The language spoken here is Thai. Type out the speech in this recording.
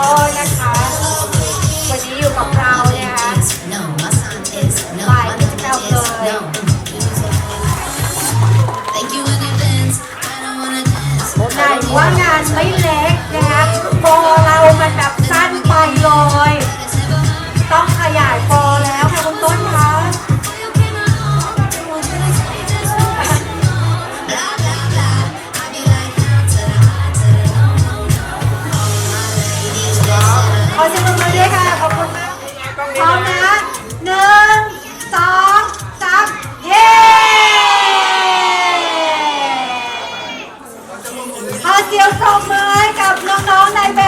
้นะคะ วันนี้อยู่กับเรานะคะบ่ายที่เก้าเลยงานว่างานไม่เล็กนะคะโปเรามันแบบสั้นไปเลย ต้องขยายโป บมือให้กับน้องๆในแบบนางแบบ